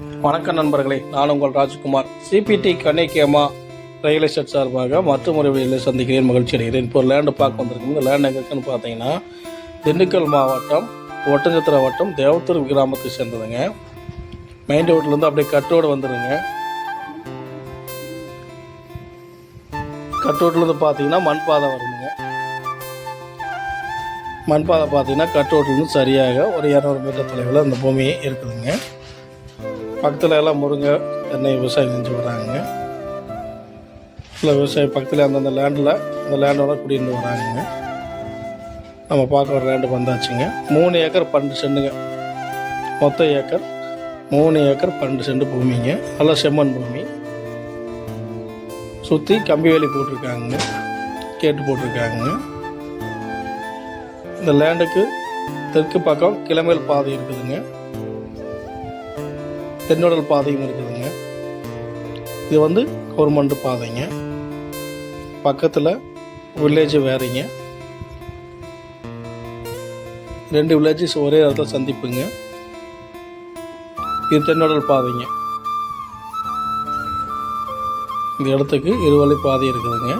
வணக்கம் நண்பர்களே நான் உங்கள் ராஜ்குமார். சிபிடி கன்னிக்கேமா ரியல் எஸ்டேட் சார்பாக மற்றும் ஒரு வழியில் சந்திக்கிறேன் மகிழ்ச்சி அடைகிறேன். இப்போ ஒரு லேண்டு பார்க்க வந்திருக்கோம். இந்த லேண்ட் எங்கே இருக்குன்னு பார்த்தீங்கன்னா திண்டுக்கல் மாவட்டம் ஒட்டஞ்சத்திர வட்டம் தேவத்தூர் கிராமத்தை சேர்ந்ததுங்க மெயின் ரோட்லேருந்து அப்படியே கட்டோடு வந்துடுங்க கட்டோட்லேருந்து பார்த்தீங்கன்னா மண் பாதை வருதுங்க மண் பாதை பார்த்தீங்கன்னா கட்டோட்லேருந்து சரியாக ஒரு இரநூறு மீட்டர் தொலைவில் அந்த பூமி இருக்குதுங்க. பக்கத்தில் எல்லாம் முருங்கை தென்னை விவசாயம் செஞ்சு வராங்க. இல்லை விவசாயம் பக்கத்தில் அந்தந்த லேண்டில் அந்த லேண்டோட குடியிருந்து வராங்க. நம்ம பார்க்க ஒரு லேண்டு வந்தாச்சுங்க. மூணு ஏக்கர் பன்னெண்டு செண்டுங்க. மொத்த ஏக்கர் மூணு ஏக்கர் பன்னெண்டு செண்டு பூமிங்க. நல்லா செம்மண் பூமி. சுற்றி கம்பி வேலி போட்டிருக்காங்க. கேட்டு போட்டிருக்காங்க. இந்த லேண்டுக்கு தெற்கு பக்கம் கிளமேல் பாதை இருக்குதுங்க. தென்னடல் பாதையும் இருக்குதுங்க. இது வந்து கவர்மெண்ட் பாதைங்க. பக்கத்தில் வில்லேஜ் வேறீங்க. ரெண்டு வில்லேஜஸ் ஒரே இடத்துல சந்திப்புங்க. இது தென்னுடல் பாதைங்க. இந்த இடத்துக்கு இருவழி பாதை இருக்குதுங்க.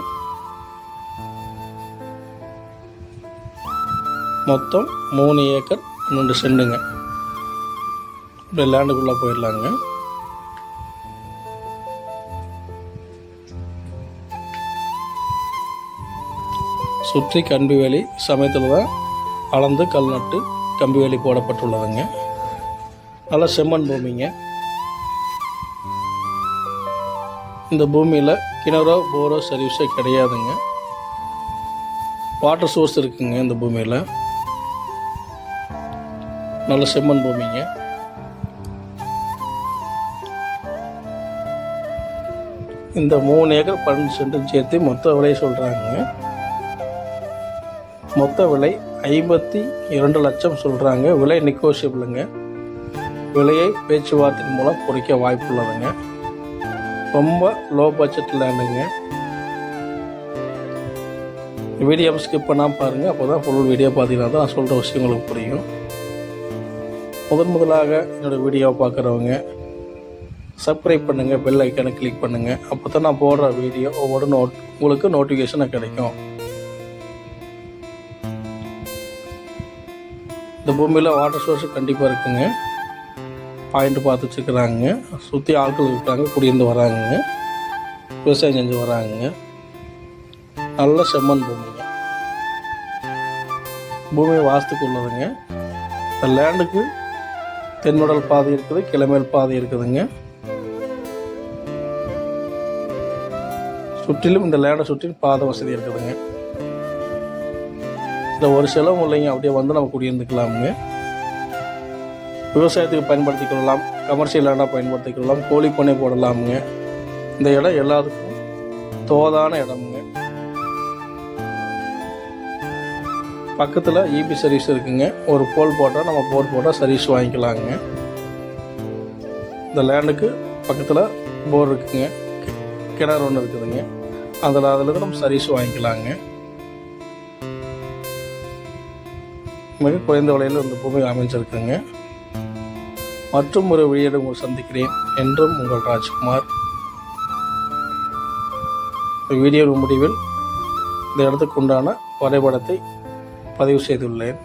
மொத்தம் மூணு ஏக்கர் பன்னெண்டு செண்டுங்க. இப்படி லேண்டுக்குள்ளே போயிடலாங்க. சுற்றி கம்பி வேலி சமயத்தில் தான் அளந்து கல் நட்டு கம்பி வேலி போடப்பட்டுள்ளதுங்க. நல்லா செம்மண் பூமிங்க. இந்த பூமியில் கிணறோ போரோ சர்வீஸோ கிடையாதுங்க. வாட்டர் சோர்ஸ் இருக்குங்க இந்த பூமியில். நல்ல செம்மண் பூமிங்க. இந்த மூணு ஏக்கர் பன்னெண்டு சென்ட்டும் சேர்த்து மொத்த விலை சொல்கிறாங்க மொத்த விலை ஐம்பத்தி இரண்டு லட்சம் சொல்கிறாங்க விலை நெகோசியபிளுங்க விலையை பேச்சுவார்த்தையின் மூலம் குறைக்க வாய்ப்புள்ளதுங்க. ரொம்ப லோ பட்ஜெட் லேண்டுங்க வீடியோ ஸ்கிப் பண்ணாமல் பாருங்கள் அப்போ தான் ஃபுல் வீடியோ பார்த்தீங்கன்னா தான் நான் சொல்கிற விஷயம் உங்களுக்கு புரியும். முதன் முதலாக என்னோடய வீடியோவை பார்க்குறவங்க சப்ஸ்கிரைப் பண்ணுங்கள் பெல் ஐக்கனை கிளிக் பண்ணுங்கள் அப்போ தான் நான் போடுற வீடியோ ஒவ்வொரு நோட் உங்களுக்கு நோட்டிஃபிகேஷனாக கிடைக்கும். இந்த பூமியில் வாட்டர் சோர்ஸ் கண்டிப்பாக இருக்குங்க. பாயிண்ட் பார்த்து வச்சுக்கிறாங்க சுற்றி ஆட்கள் இருக்கிறாங்க குடியிருந்து வராங்க. விவசாயம் செஞ்சு வராங்க. நல்ல செம்மண் பூமிங்க. பூமி வாஸ்துக்கு உள்ளதுங்க. இந்த லேண்டுக்கு தென்முடல் பாதை இருக்குது கிளமேல் பாதை இருக்குதுங்க. சுற்றிலும் இந்த லேண்டை சுற்றிலும் பாத வசதி இருக்குதுங்க. இதில் ஒரு செலவும் இல்லைங்க அப்படியே வந்து நம்ம குடியிருந்துக்கலாமுங்க. விவசாயத்துக்கு பயன்படுத்திக் கொள்ளலாம் கமர்ஷியல் லேண்டாக பயன்படுத்திக் கொள்ளலாம் கோழி பண்ணை போடலாமுங்க. இந்த இடம் எல்லாத்துக்கும் தோதான இடமுங்க. பக்கத்தில் இபி சர்வீஸ் இருக்குங்க. ஒரு போல் போட்டால் நம்ம போர் போட்டால் சர்வீஸ் வாங்கிக்கலாங்க. இந்த லேண்டுக்கு பக்கத்தில் போர் இருக்குங்க. கிணறு ஒன்று இருக்குதுங்க. அதில் அதில் நம்ம சர்வீஸ் வாங்கிக்கலாங்க. மிக குறைந்த விலையில் இந்த பூமி அமைஞ்சிருக்குங்க. மற்றும் ஒரு வெளியீடு உங்களை சந்திக்கிறேன். என்றும் உங்கள் ராஜ்குமார். வீடியோ முடிவில் இந்த இடத்துக்கு உண்டான வரைபடத்தை பதிவு செய்துள்ளேன்.